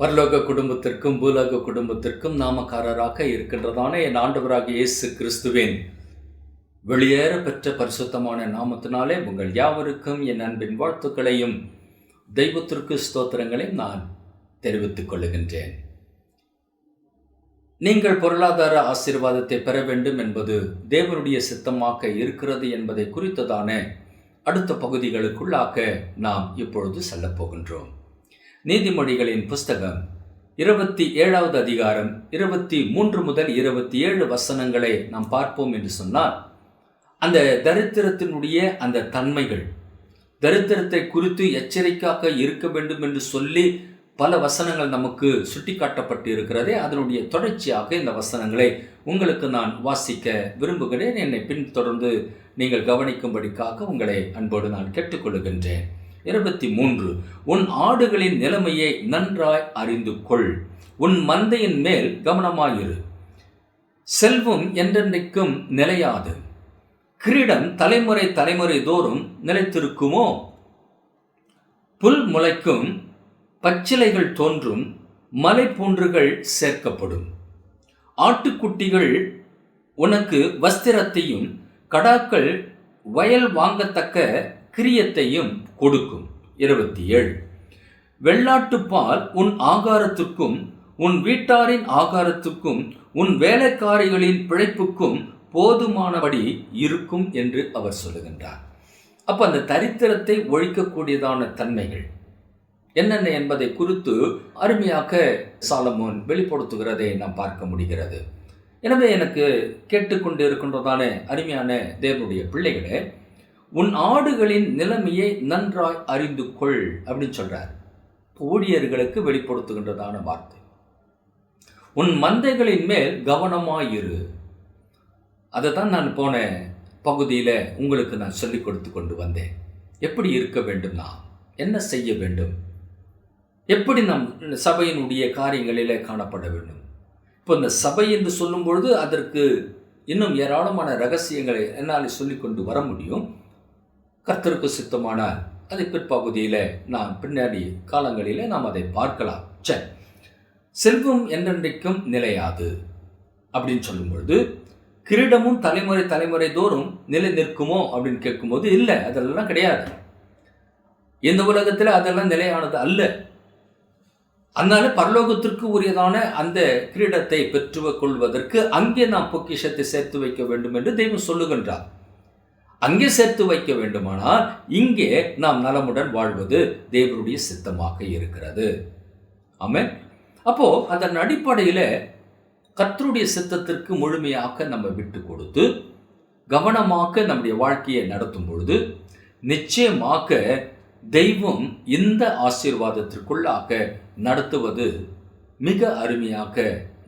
பரலோக குடும்பத்திற்கும் பூலோக குடும்பத்திற்கும் நாமக்காரராக இருக்கின்றதான என் ஆண்டவராக இயேசு கிறிஸ்துவின் வெளியேற பெற்ற பரிசுத்தமான நாமத்தினாலே உங்கள் யாவருக்கும் என் அன்பின் வாழ்த்துக்களையும் தெய்வத்திற்கு ஸ்தோத்திரங்களையும் நான் தெரிவித்துக் கொள்ளுகின்றேன் நீங்கள் பொருளாதார ஆசீர்வாதத்தை பெற வேண்டும் என்பது தேவனுடைய சித்தமாக இருக்கிறது என்பதை குறித்ததான அடுத்த பகுதிகளுக்குள்ளாக நாம் இப்பொழுது செல்லப் போகின்றோம். நீதிமொழிகளின் புஸ்தகம் இருபத்தி ஏழாவது அதிகாரம் இருபத்தி மூன்று முதல் இருபத்தி ஏழு வசனங்களை நாம் பார்ப்போம் என்று சொன்னால் அந்த தரித்திரத்தினுடைய அந்த தன்மைகள் தரித்திரத்தை குறித்து எச்சரிக்கையாக இருக்க வேண்டும் என்று சொல்லி பல வசனங்கள் நமக்கு சுட்டிக்காட்டப்பட்டு இருக்கிறதே அதனுடைய தொடர்ச்சியாக இந்த வசனங்களை உங்களுக்கு நான் வாசிக்க விரும்புகிறேன். என்னை பின்தொடர்ந்து நீங்கள் கவனிக்கும்படிக்காக உங்களை அன்போடு நான் கேட்டுக்கொள்கின்றேன். இருபத்தி மூன்று. உன் ஆடுகளின் நிலைமையை நன்றாய் அறிந்து கொள் உன் மந்தையின் மேல் கவனமாயிரு. செல்வம் என்றென்றைக்கும் நிலையாது. கிரீடம் தலைமுறை தலைமுறை தோறும் நிலைத்திருக்குமோ? புல் முளைக்கும் பச்சிலைகள் தோன்றும் மலைப்பூன்றுகள் சேர்க்கப்படும். ஆட்டுக்குட்டிகள் உனக்கு வஸ்திரத்தையும் கடாக்கள் வயல் வாங்கத்தக்க கிரியத்தையும் கொடுக்கும். இருபத்தி ஏழு. வெள்ளாட்டுப்பால் உன் ஆகாரத்துக்கும் உன் வீட்டாரின் ஆகாரத்துக்கும் உன் வேலைக்காரிகளின் பிழைப்புக்கும் போதுமானபடி இருக்கும் என்று அவர் சொல்லுகின்றார். அப்போ அந்த தரித்திரத்தை ஒழிக்கக்கூடியதான தன்மைகள் என்னென்ன என்பதை குறித்து அருமையாக சாலமோன் வெளிப்படுத்துகிறதை நாம் பார்க்க முடிகிறது. எனவே எனக்கு கேட்டுக்கொண்டு இருக்கின்றதான அருமையான தேவனுடைய பிள்ளைகளே உன் ஆடுகளின் நிலைமையை நன்றாய் அறிந்து கொள் அப்படின்னு சொல்றார். ஊழியர்களுக்கு வெளிப்படுத்துகின்றதான வார்த்தை. உன் மந்தைகளின் மேல் கவனமாயிரு. அதை தான் நான் போன பகுதியில் உங்களுக்கு நான் சொல்லிக் கொடுத்து கொண்டு வந்தேன். எப்படி இருக்க வேண்டும் என்ன செய்ய வேண்டும்? எப்படி நம் சபையினுடைய காரியங்களிலே காணப்பட வேண்டும்? இப்போ இந்த சபை என்று சொல்லும் பொழுது அதற்கு இன்னும் ஏராளமான ரகசியங்களை என்னால் சொல்லிக்கொண்டு வர முடியும். கர்த்தருக்கு சித்தமானால் அதை பிற்பகுதியில் நான் பின்னாடி காலங்களிலே நாம் அதை பார்க்கலாம். சரி செல்வம் என்றென்றைக்கும் நிலையாது அப்படின்னு சொல்லும் பொழுது கிரீடமும் தலைமுறை தலைமுறை தோறும் நிலை நிற்குமோ அப்படின்னு கேட்கும்போது இல்லை அதெல்லாம் கிடையாது. இந்த உலகத்தில் அதெல்லாம் நிலையானது அல்ல. அதனால பரலோகத்திற்கு உரியதான அந்த கிரீடத்தை பெற்று கொள்வதற்கு அங்கே நாம் பொக்கிஷத்தை சேர்த்து வைக்க வேண்டும் என்று தெய்வம் சொல்லுகின்றார். அங்கே சேர்த்து வைக்க வேண்டுமானால் இங்கே நாம் நலமுடன் வாழ்வது தேவருடைய சித்தமாக இருக்கிறது. ஆமே அப்போ அதன் அடிப்படையில் கர்த்தருடைய சித்தத்திற்கு முழுமையாக நம்ம விட்டு கொடுத்து கவனமாக நம்முடைய வாழ்க்கையை நடத்தும் பொழுது நிச்சயமாக தெய்வம் இந்த ஆசீர்வாதத்திற்குள்ளாக நடத்துவது மிக அருமையாக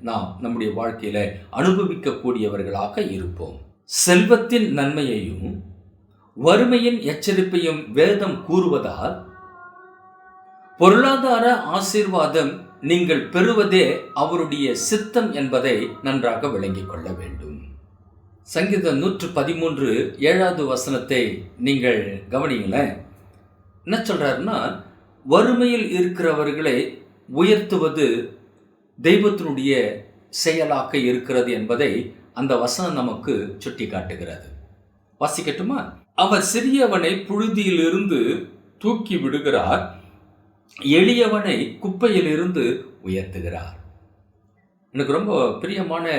நாம் நம்முடைய வாழ்க்கையில் அனுபவிக்கக்கூடியவர்களாக இருப்போம். செல்வத்தின் நன்மையையும் வறுமையின் எச்சரிப்பையும் வேதம் கூறுவதால் பொருளாதார ஆசீர்வாதம் நீங்கள் பெறுவதே அவருடைய சித்தம் என்பதை நன்றாக விளங்கிக் கொள்ள வேண்டும். சங்கீதம் நூற்று பதிமூன்று ஏழாவது வசனத்தை நீங்கள் கவனிங்களேன் என்ன சொல்றாருன்னா வறுமையில் இருக்கிறவர்களை உயர்த்துவது தெய்வத்தினுடைய செயலாக இருக்கிறது என்பதை அந்த வசனம் நமக்கு சுட்டி காட்டுகிறது. வாசிக்கட்டுமா? அவர் சிறியவனை புழுதியிலிருந்து தூக்கி விடுகிறார் எளியவனை குப்பையிலிருந்து உயர்த்துகிறார். எனக்கு ரொம்ப பிரியமான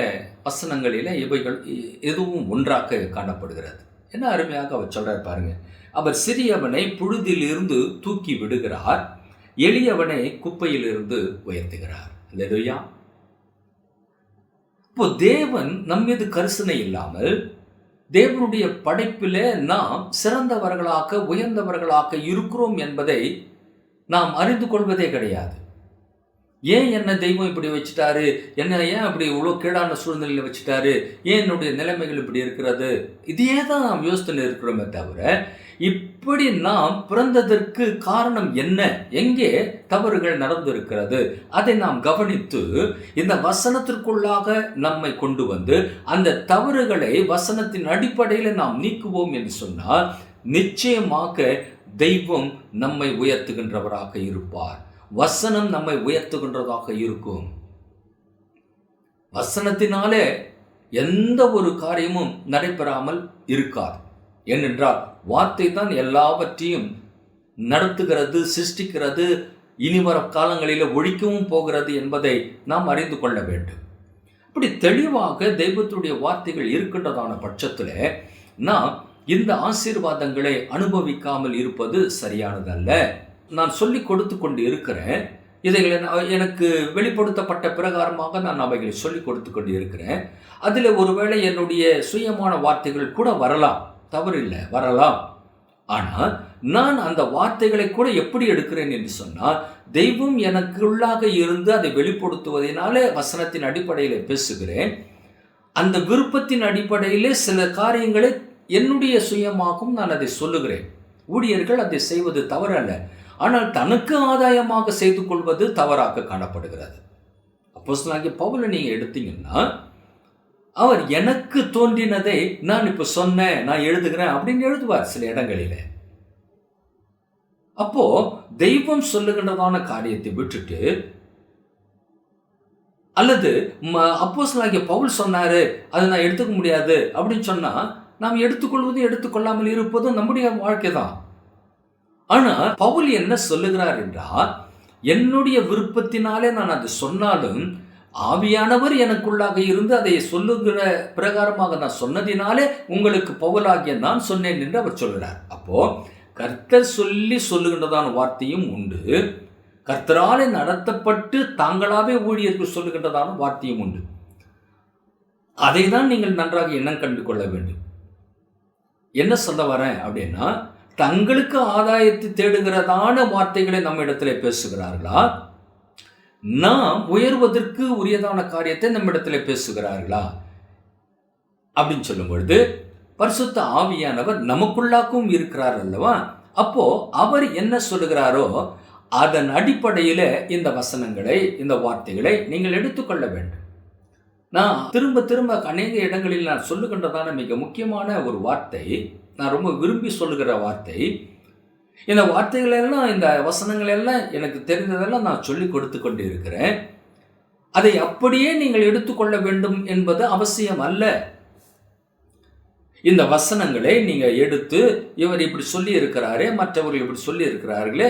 வசனங்களில் இவைகள் எதுவும் ஒன்றாக காணப்படுகிறது. என்ன அருமையாக அவர் சொல்கிறார் பாருங்க. அவர் சிறியவனை புழுதியிலிருந்து தூக்கி விடுகிறார் எளியவனை குப்பையிலிருந்து உயர்த்துகிறார். இல்லையா இப்போ தேவன் நம் மீது கரிசனை இல்லாமல் தேவனுடைய படைப்பிலே நாம் சிறந்தவர்களாக உயர்ந்தவர்களாக இருக்கிறோம் என்பதை நாம் அறிந்து கொள்வதே கிடையாது. ஏன் என்ன தெய்வம் இப்படி வச்சுட்டாரு? என்ன ஏன் அப்படி இவ்வளோ கீழான சூழ்நிலையில் வச்சுட்டாரு? ஏன் என்னுடைய நிலைமைகள் இப்படி இருக்கிறது? இதையே தான் நாம் யோசித்துன்னு இருக்கிறோமே தவிர இப்படி நாம் பிறந்ததற்கு காரணம் என்ன? எங்கே தவறுகள் நடந்திருக்கிறது? அதை நாம் கவனித்து இந்த வசனத்திற்குள்ளாக நம்மை கொண்டு வந்து அந்த தவறுகளை வசனத்தின் அடிப்படையில் நாம் நீக்குவோம் என்று சொன்னால் நிச்சயமாக தெய்வம் நம்மை உயர்த்துகின்றவராக இருப்பார். வசனம் நம்மை உயர்த்துகின்றதாக இருக்கும். வசனத்தினாலே எந்த ஒரு காரியமும் நடைபெறாமல் இருக்காது. ஏனென்றால் வார்த்தை தான் எல்லாவற்றையும் நடத்துகிறது சிருஷ்டிக்கிறது இனிவர காலங்களில் ஒழிக்கவும் போகிறது என்பதை நாம் அறிந்து கொள்ள வேண்டும். இப்படி தெளிவாக தெய்வத்துடைய வார்த்தைகள் இருக்கின்றதான பட்சத்தில் நாம் இந்த ஆசீர்வாதங்களை அனுபவிக்காமல் இருப்பது சரியானதல்ல. நான் சொல்லி கொடுத்து கொண்டு இருக்கிறேன். இதைகளை நான் எனக்கு வெளிப்படுத்தப்பட்ட பிரகாரமாக நான் அவைகளை சொல்லி கொடுத்து கொண்டு இருக்கிறேன். அதில் ஒருவேளை என்னுடைய சுயமான வார்த்தைகள் கூட வரலாம். தவறில்லை வரலாம். ஆனால் நான் அந்த வார்த்தைகளை கூட எப்படி எடுக்கிறேன் என்று சொன்னால் தெய்வம் எனக்குள்ளாக இருந்து அதை வெளிப்படுத்துவதனாலே வசனத்தின் அடிப்படையில் பேசுகிறேன். அந்த விருப்பத்தின் அடிப்படையிலே சில காரியங்களை என்னுடைய சுயமாகவும் நான் அதை சொல்லுகிறேன். ஊழியர்கள் அதை செய்வது தவறல்ல. ஆனால் தனக்கு ஆதாயமாக செய்து கொள்வது தவறாக காணப்படுகிறது. அப்போ பவுலை நீங்கள் எடுத்தீங்கன்னா அவர் எனக்கு தோன்றினதை நான் இப்போ சொன்னேன் நான் எழுதுகிறேன் அப்படின்னு எழுதுவார் சில இடங்களில். அப்போ தெய்வம் சொல்லுகின்றதான காரியத்தை விட்டுட்டு அல்லது அப்போஸ்லாகிய பவுல் சொன்னாரு அதை நான் எடுத்துக்க முடியாது அப்படின்னு சொன்னா நாம் எடுத்துக்கொள்வதும் எடுத்துக்கொள்ளாமல் இருப்பதும் நம்முடைய வாழ்க்கை தான் ஆனா பவுல் என்ன சொல்லுகிறார் என்றால் என்னுடைய விருப்பத்தினாலே நான் அதை சொன்னாலும் ஆவியானவர் எனக்குள்ளாக இருந்து அதை சொல்லுகிற பிரகாரமாக நான் சொன்னதினாலே உங்களுக்கு பவுலாகிய நான் சொன்னேன் என்று அவர் சொல்கிறார். அப்போ கர்த்தர் சொல்லி சொல்லுகின்றதான வார்த்தையும் உண்டு. கர்த்தராலே நடத்தப்பட்டு தாங்களாகவே ஊழியர்கள் சொல்லுகின்றதான வார்த்தையும் உண்டு. அதை தான் நீங்கள் நன்றாக எண்ணம் கண்டு கொள்ள வேண்டும். என்ன சொல்ல வரேன் அப்படின்னா தங்களுக்கு ஆதாயத்தை தேடுகிறதான வார்த்தைகளை நம்ம இடத்துல பேசுகிறார்களா? நாம் உயர்வதற்கு உரியதான காரியத்தை நம்ம பேசுகிறார்களா? அப்படின்னு சொல்லும் பொழுது பரிசுத்த ஆவியானவர் நமக்குள்ளாக்கும் இருக்கிறார் அல்லவா? அப்போ அவர் என்ன சொல்லுகிறாரோ அதன் அடிப்படையில் இந்த வசனங்களை இந்த வார்த்தைகளை நீங்கள் எடுத்துக்கொள்ள வேண்டும். நான் திரும்ப திரும்ப அநேக இடங்களில் நான் சொல்லுகின்றதான மிக முக்கியமான ஒரு வார்த்தை நான் ரொம்ப விரும்பி சொல்லுகிற வார்த்தை இந்த வார்த்தைகள் எல்லாம் இந்த வசனங்கள் எல்லாம் எனக்கு தெரிந்ததெல்லாம் நான் சொல்லி கொடுத்து கொண்டு இருக்கிறேன் அதை அப்படியே நீங்கள் எடுத்துக்கொள்ள வேண்டும் என்பது அவசியம் அல்ல. இந்த வசனங்களை நீங்கள் எடுத்து இவர் இப்படி சொல்லி இருக்கிறாரே மற்றவர்கள் இப்படி சொல்லி இருக்கிறார்களே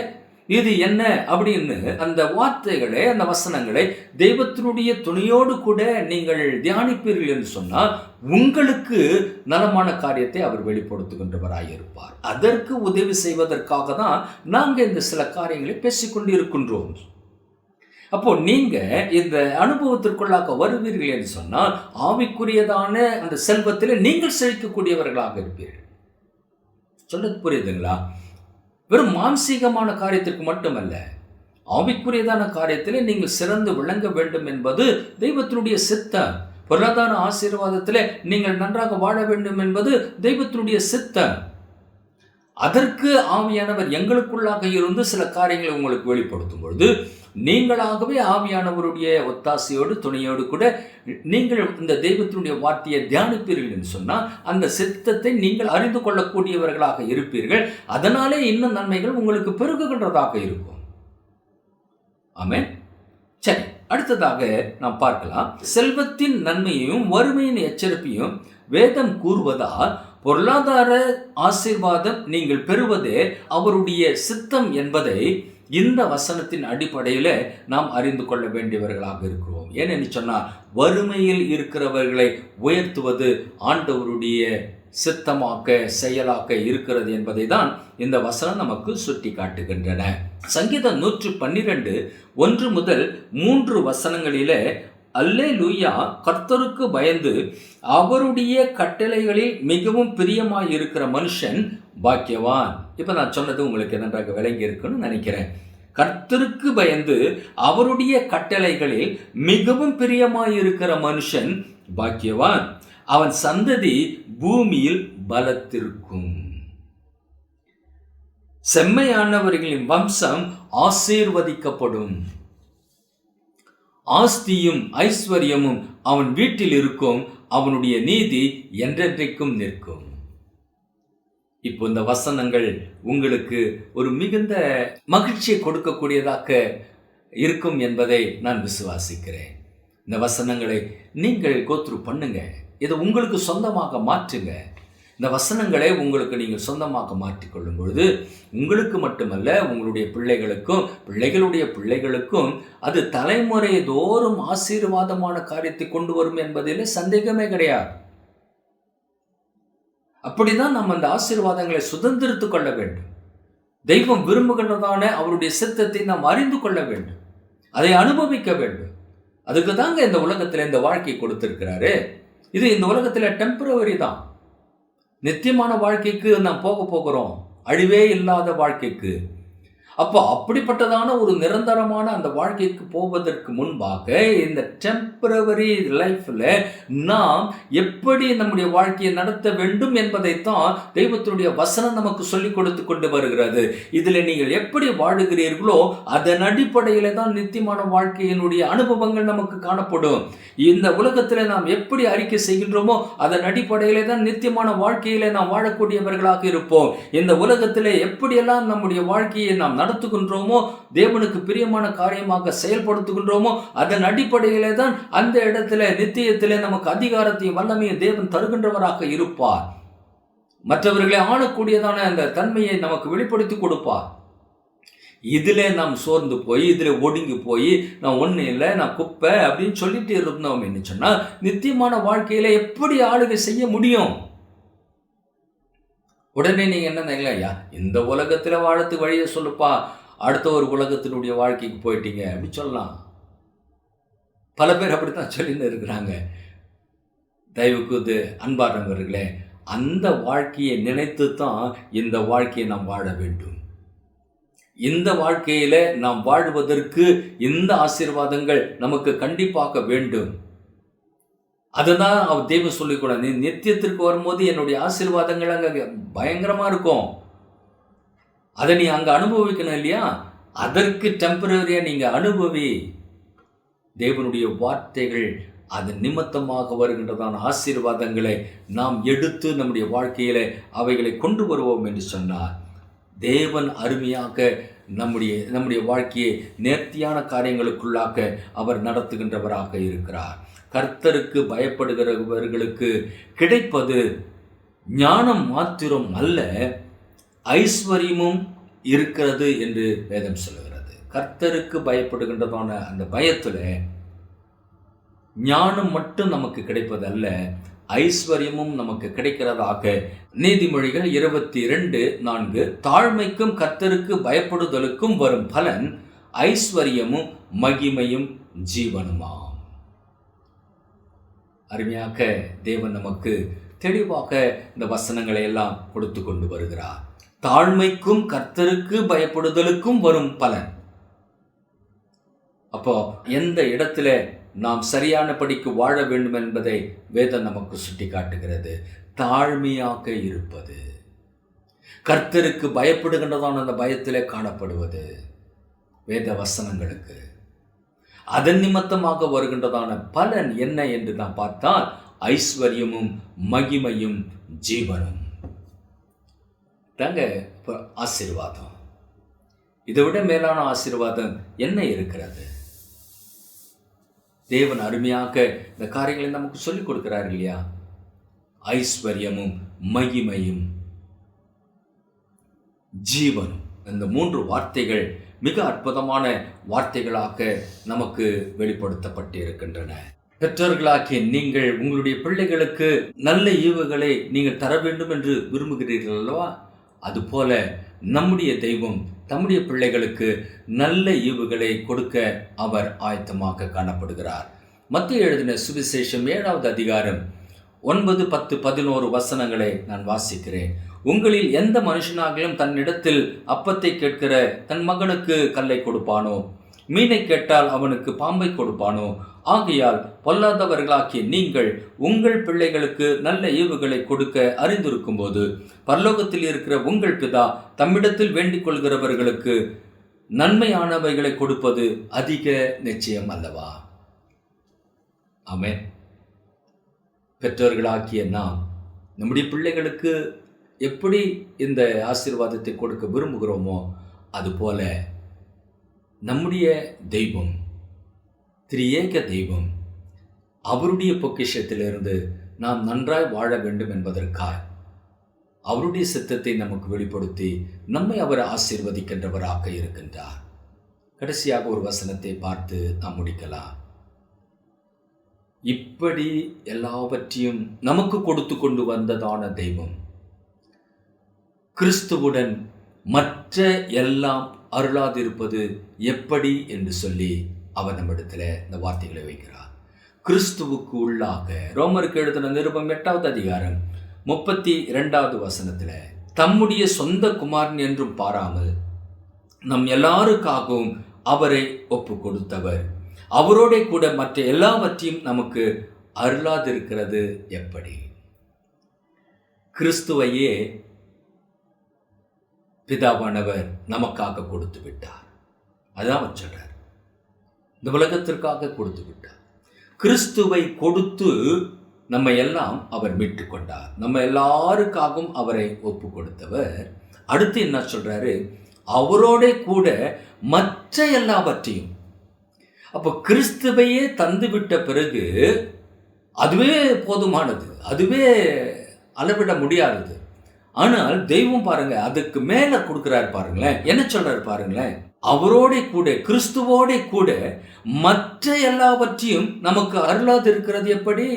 இது என்ன அப்படின்னு அந்த வார்த்தைகளை அந்த வசனங்களை தெய்வத்தினுடைய துணையோடு கூட நீங்கள் தியானிப்பீர்கள் என்று சொன்னால் உங்களுக்கு நலமான காரியத்தை அவர் வெளிப்படுத்துகின்றவராக இருப்பார் அதற்கு உதவி செய்வதற்காக தான் நாங்கள் இந்த சில காரியங்களை பேசிக்கொண்டு இருக்கின்றோம் அப்போ நீங்க இந்த அனுபவத்திற்குள்ளாக வருவீர்கள் என்று சொன்னால் ஆவிக்குரியதான அந்த செல்வத்தில் நீங்கள் செழிக்கக்கூடியவர்களாக இருப்பீர்கள். சொல்றது புரியுதுங்களா? வெறும் மானசீகமான காரியத்திற்கு மட்டுமல்ல ஆவிக்குரியதான காரியத்தில் நீங்கள் சிறந்து விளங்க வேண்டும் என்பது தெய்வத்தினுடைய சித்தம். பொருளாதார ஆசீர்வாதத்தில் நீங்கள் நன்றாக வாழ வேண்டும் என்பது தெய்வத்தினுடைய சித்தம். அதற்கு ஆவியானவர் எங்களுக்குள்ளாக இருந்து சில காரியங்களை உங்களுக்கு வெளிப்படுத்தும் பொழுது நீங்களாகவே ஆவியானவருடைய ஒத்தாசையோடு துணையோடு கூட நீங்கள் இந்த தெய்வத்தினுடைய வார்த்தையை தியானிப்பீர்கள் என்று சொன்னால் அந்த சித்தத்தை நீங்கள் அறிந்து கொள்ளக்கூடியவர்களாக இருப்பீர்கள். அதனாலே இன்னும் நன்மைகள் உங்களுக்கு பெருகுகின்றதாக இருக்கும். ஆமே சரி அடுத்ததாக நாம் பார்க்கலாம். செல்வத்தின் நன்மையையும் வறுமையின் எச்சரிப்பையும் வேதம் கூறுவதால் பொருளாதார ஆசீர்வாதம் நீங்கள் பெறுவதே அவருடைய சித்தம் என்பதை இந்த வசனத்தின் அடிப்படையில் நாம் அறிந்து கொள்ள வேண்டியவர்களாக இருக்கிறோம். ஏனென்று சொன்னால் வறுமையில் இருக்கிறவர்களை உயர்த்துவது ஆண்டவருடைய சித்தமாக்க செயலாக்க இருக்கிறது என்பதை தான் இந்த வசனம் நமக்கு சுட்டி காட்டுகின்றன சங்கீதம் நூற்று பன்னிரண்டு ஒன்று முதல் மூன்று வசனங்களிலே அல்லே லூயா கர்த்தருக்கு பயந்து அவருடைய கட்டளைகளில் மிகவும் பிரியமாய் இருக்கிற மனுஷன் பாக்கியவான். இப்போ நான் சொன்னது உங்களுக்கு நன்றாக விளங்கி இருக்குன்னு நினைக்கிறேன். கர்த்தருக்கு பயந்து அவருடைய கட்டளைகளில் மிகவும் பிரியமாயிருக்கிற மனுஷன் பாக்கியவான். அவன் சந்ததி பூமியில் பலத்திருக்கும். செம்மையானவர்களின் வம்சம் ஆசீர்வதிக்கப்படும். ஆஸ்தியும் ஐஸ்வர்யமும் அவன் வீட்டில் இருக்கும் அவனுடைய நீதி என்றென்றைக்கும் நிற்கும். இப்போ இந்த வசனங்கள் உங்களுக்கு ஒரு மிகுந்த மகிழ்ச்சியை கொடுக்கக்கூடியதாக இருக்கும் என்பதை நான் விசுவாசிக்கிறேன். இந்த வசனங்களை நீங்கள் கோத்ரு பண்ணுங்க. இதை உங்களுக்கு சொந்தமாக மாற்றுங்க. இந்த வசனங்களை உங்களுக்கு நீங்கள் சொந்தமாக மாற்றிக்கொள்ளும் பொழுது உங்களுக்கு மட்டுமல்ல உங்களுடைய பிள்ளைகளுக்கும் பிள்ளைகளுடைய பிள்ளைகளுக்கும் அது தலைமுறை தோறும் ஆசீர்வாதமான காரியத்தை கொண்டு வரும் என்பதில் சந்தேகமே கிடையாது. அப்படிதான் நம்ம அந்த ஆசீர்வாதங்களை சுதந்திரித்து கொள்ள வேண்டும். தெய்வம் விரும்புகின்றதான அவருடைய சித்தத்தை நாம் அறிந்து கொள்ள வேண்டும். அதை அனுபவிக்க வேண்டும். அதுக்கு தாங்க இந்த உலகத்தில் இந்த வாழ்க்கை கொடுத்திருக்கிறாரு. இது இந்த உலகத்தில் டெம்பரவரி தான். நித்தியமான வாழ்க்கைக்கு நாம் போக போகிறோம். அழிவே இல்லாத வாழ்க்கைக்கு. அப்போ அப்படிப்பட்டதான ஒரு நிரந்தரமான அந்த வாழ்க்கைக்கு போவதற்கு முன்பாக இந்த டெம்பரவரி லைஃப்பில் நாம் எப்படி நம்முடைய வாழ்க்கையை நடத்த வேண்டும் என்பதைத்தான் தெய்வத்தினுடைய வசனம் நமக்கு சொல்லிக் கொடுத்து கொண்டு வருகிறது. இதில் நீங்கள் எப்படி வாழுகிறீர்களோ அதன் அடிப்படையில் தான் நித்தியமான வாழ்க்கையினுடைய அனுபவங்கள் நமக்கு காணப்படும். இந்த உலகத்தில் நாம் எப்படி அறிக்கை செய்கின்றோமோ அதன் அடிப்படையிலே தான் நித்தியமான வாழ்க்கையில் நாம் வாழக்கூடியவர்களாக இருப்போம். இந்த உலகத்தில் எப்படியெல்லாம் நம்முடைய வாழ்க்கையை நாம் நடத்துகின்றோமோ தேவனுக்கு பிரியமான காரியமாக செயல்படுத்துகின்றோமோ அதன் அடிப்படையிலே தான் அந்த இடத்துல நித்தியத்திலே நமக்கு அதிகாரத்தையும் வல்லமையும் தேவன் தருகின்றவராக இருப்பார். மற்றவர்களை ஆளக்கூடியதான அந்த தன்மையை நமக்கு வெளிப்படுத்தி கொடுப்பார். இதில் நாம் சோர்ந்து போய் இதில் ஒடுங்கி போய் நான் ஒன்றும் இல்லை நான் குப்பை அப்படின்னு சொல்லிட்டு இருந்தோம் என்ன சொன்னால் நித்தியமான வாழ்க்கையில் எப்படி ஆளுகை செய்ய முடியும்? உடனே நீங்கள் என்ன நினைக்கல? ஐயா இந்த உலகத்தில் வாழத்துக்கு வழியை சொல்லுப்பா? அடுத்த ஒரு உலகத்தினுடைய வாழ்க்கைக்கு போயிட்டீங்க அப்படி சொல்லலாம். பல பேர் அப்படித்தான் சொல்லின்னு இருக்கிறாங்க. தயவுக்கு இது அன்பார்ந்தவர்களே அந்த வாழ்க்கையை நினைத்து தான் இந்த வாழ்க்கையை நாம் வாழ வேண்டும். இந்த வாழ்க்கையில் நாம் வாழ்வதற்கு இந்த ஆசீர்வாதங்கள் நமக்கு கண்டிப்பாக வேண்டும். அதுதான் அவர் தெய்வம் சொல்லிக்கூட நீ நித்தியத்திற்கு வரும்போது என்னுடைய ஆசீர்வாதங்கள் அங்கே பயங்கரமாக இருக்கும். அதை நீ அங்கே அனுபவிக்கணும் இல்லையா? அதற்கு டெம்பரரியாக நீங்கள் அனுபவி. தேவனுடைய வார்த்தைகள் அது நிமித்தமாக வருகின்றதான ஆசீர்வாதங்களை நாம் எடுத்து நம்முடைய வாழ்க்கையில் அவைகளை கொண்டு வருவோம் என்று சொன்னார். தேவன் அருமையாக நம்முடைய நம்முடைய வாழ்க்கையை நேர்த்தியான காரியங்களுக்குள்ளாக அவர் நடத்துகின்றவராக இருக்கிறார். கர்த்தருக்கு பயப்படுகிறவர்களுக்கு கிடைப்பது ஞானம் மாத்திரம் அல்ல ஐஸ்வர்யமும் இருக்கிறது என்று வேதம் சொல்கிறது கர்த்தருக்கு பயப்படுகின்றதான அந்த பயத்தில் ஞானம் மட்டும் நமக்கு கிடைப்பதல்ல ஐஸ்வர்யமும் நமக்கு கிடைக்கிறதாக. நீதிமொழிகள் இருபத்தி ரெண்டு நான்கு தாழ்மைக்கும் கர்த்தருக்கு பயப்படுதலுக்கும் வரும் பலன் ஐஸ்வர்யமும் மகிமையும் ஜீவனுமா? அருமையாக தேவன் நமக்கு தெளிவாக இந்த வசனங்களை எல்லாம் கொடுத்து கொண்டு வருகிறார். தாழ்மைக்கும் கர்த்தருக்கு பயப்படுதலுக்கும் வரும் பலன். அப்போ எந்த இடத்துல நாம் சரியானபடிக்கு வாழ வேண்டும் என்பதை வேதம் நமக்கு சுட்டி காட்டுகிறது தாழ்மையாக இருப்பது. கர்த்தருக்கு பயப்படுகின்றதான அந்த பயத்திலே காணப்படுவது. வேத வசனங்களுக்கு. அதன் நிமித்தமாக வருகின்றதான பலன் என்ன என்று நாம் பார்த்தால் ஐஸ்வர்யமும் மகிமையும் ஜீவனும். தாங்க இப்போ ஆசீர்வாதம். இதை விட மேலான ஆசீர்வாதம் என்ன இருக்கிறது? தேவன் அருமையாக இந்த காரியங்களை நமக்கு சொல்லிக் கொடுக்கிறார் இல்லையா? ஐஸ்வர்யமும் மகிமையும் ஜீவனும். இந்த மூன்று வார்த்தைகள் மிக அற்புதமான வார்த்தைகளாக நமக்கு வெளிப்படுத்தப்பட்டு இருக்கின்றன பெற்றோர்களாகிய நீங்கள் உங்களுடைய பிள்ளைகளுக்கு நல்ல ஈவுகளை நீங்கள் தர வேண்டும் என்று விரும்புகிறீர்கள் அல்லவா? அதுபோல நம்முடைய தெய்வம் தம்முடைய பிள்ளைகளுக்கு நல்ல ஈவுகளை கொடுக்க அவர் ஆயத்தமாக காணப்படுகிறார். மத்திய எழுதின சுவிசேஷம் ஏழாவது அதிகாரம் ஒன்பது பத்து பதினோரு வசனங்களை நான் வாசிக்கிறேன். உங்களில் எந்த மனுஷனாகிலும் தன்னிடத்தில் அப்பத்தை கேட்கிற தன் மகனுக்கு கல்லை கொடுப்பானோ? மீனை கேட்டால் அவனுக்கு பாம்பை கொடுப்பானோ? ஆகையால் பொல்லாதவர்களாக்கிய நீங்கள் உங்கள் பிள்ளைகளுக்கு நல்ல ஈவுகளை கொடுக்க அறிந்திருக்கும் போது பரலோகத்தில் இருக்கிற உங்கள் பிதா தம்மிடத்தில் வேண்டிக் கொள்கிறவர்களுக்கு நன்மையானவைகளை கொடுப்பது அதிக நிச்சயம் அல்லவா? ஆமே பெற்றோர்களாக்கிய நாம் நம்முடைய பிள்ளைகளுக்கு எப்படி இந்த ஆசீர்வாதத்தை கொடுக்க விரும்புகிறோமோ அதுபோல நம்முடைய தெய்வம் திரியேக தெய்வம் அவருடைய பொக்கிஷத்திலிருந்து நாம் நன்றாய் வாழ வேண்டும் என்பதற்காக அவருடைய சித்தத்தை நமக்கு வெளிப்படுத்தி நம்மை அவர் ஆசீர்வதிக்கின்றவராக இருக்கின்றார். கடைசியாக ஒரு வசனத்தை பார்த்து நாம் முடிக்கலாம். இப்படி எல்லாவற்றையும் நமக்கு கொடுத்து கொண்டு வந்ததான தெய்வம் கிறிஸ்துவுடன் மற்ற எல்லாம் அருளாதிருப்பது எப்படி என்று சொல்லி அவர் நம்மிடத்தில் இந்த வார்த்தைகளை வைக்கிறார். கிறிஸ்துவுக்கு உள்ளாக ரோமருக்கு எழுதின நிருபம் எட்டாவது அதிகாரம் முப்பத்தி இரண்டாவது வசனத்தில் தம்முடைய சொந்த குமாரன் என்றும் பாராமல் நம் எல்லாருக்காகவும் அவரை ஒப்பு கொடுத்தவர் அவரோட கூட மற்ற எல்லாவற்றையும் நமக்கு அருளாதிருக்கிறது எப்படி? கிறிஸ்துவையே பிதாவானவர் நமக்காக கொடுத்து விட்டார். அதான் அவர் சொல்றார். இந்த உலகத்திற்காக கொடுத்து விட்டார். கிறிஸ்துவை கொடுத்து நம்ம எல்லாம் அவர் மீட்டு கொண்டார். நம்ம எல்லாருக்காகவும் அவரை ஒப்பு கொடுத்தவர். அடுத்து என்ன சொல்றாரு? அவரோட கூட மற்ற எல்லாவற்றையும். அப்போ கிறிஸ்துவையே தந்து விட்ட பிறகு அதுவே போதுமானது. அதுவே அளவிட முடியாதது. ஆனால் தெய்வம் பாருங்க அதுக்கு மேல கொடுக்கிறாரு பாருங்களேன். என்ன சொல்றாரு பாருங்களேன்? அவரோட கூட கிறிஸ்துவோட கூட மற்ற எல்லாவற்றையும் நமக்கு அருளாது இருக்கிறது எப்படி?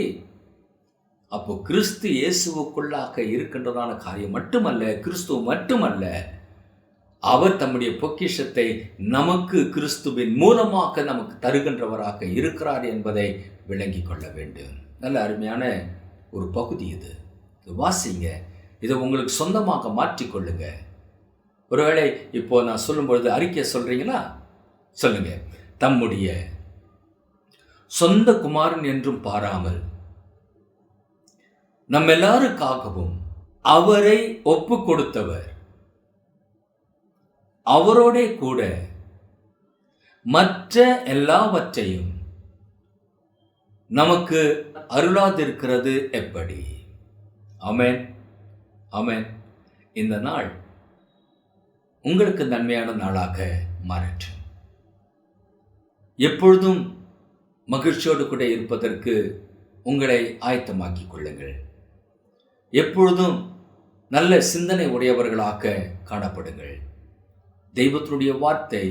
அப்போ கிறிஸ்து இயேசுவுக்குள்ளாக இருக்கின்றதான காரியம் மட்டுமல்ல கிறிஸ்துவ மட்டுமல்ல அவர் தம்முடைய பொக்கிஷத்தை நமக்கு கிறிஸ்துவின் மூலமாக நமக்கு தருகின்றவராக இருக்கிறார் என்பதை விளங்கி கொள்ள வேண்டும். நல்ல அருமையான ஒரு பகுதி இது. வாசிங்க. இதை உங்களுக்கு சொந்தமாக மாற்றிக்கொள்ளுங்க. ஒருவேளை இப்போ நான் சொல்லும்பொழுது அறிக்கை சொல்றீங்களா? சொல்லுங்க. தம்முடைய சொந்த குமாரன் என்றும் பாராமல் நம்ம எல்லாருக்காகவும் அவரை ஒப்பு கொடுத்தவர் அவரோட கூட மற்ற எல்லாவற்றையும் நமக்கு அருளாதிருக்கிறது எப்படி? அமேன் அமேன் இந்த நாள் உங்களுக்கு நன்மையான நாளாக மாறட்டும். எப்பொழுதும் மகிழ்ச்சியோடு கூட இருப்பதற்கு உங்களை ஆயத்தமாக்கிக் கொள்ளுங்கள். எப்பொழுதும் நல்ல சிந்தனை உடையவர்களாக காணப்படுங்கள். தெய்வத்தினுடைய வார்த்தை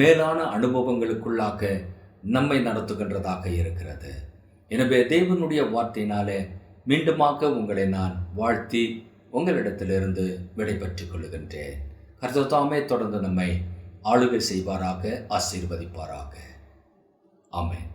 மேலான அனுபவங்களுக்குள்ளாக நம்மை நடத்துகின்றதாக இருக்கிறது. எனவே தெய்வனுடைய வார்த்தையினாலே மீண்டுமாக உங்களை நான் வாழ்த்தி உங்களிடத்திலிருந்து விடைபெற்றுக் கொள்ளுகின்றேன். கர்த்தத்தாமே தொடர்ந்து நம்மை ஆளுகை செய்வாராக ஆசீர்வதிப்பாராக. ஆமேன்.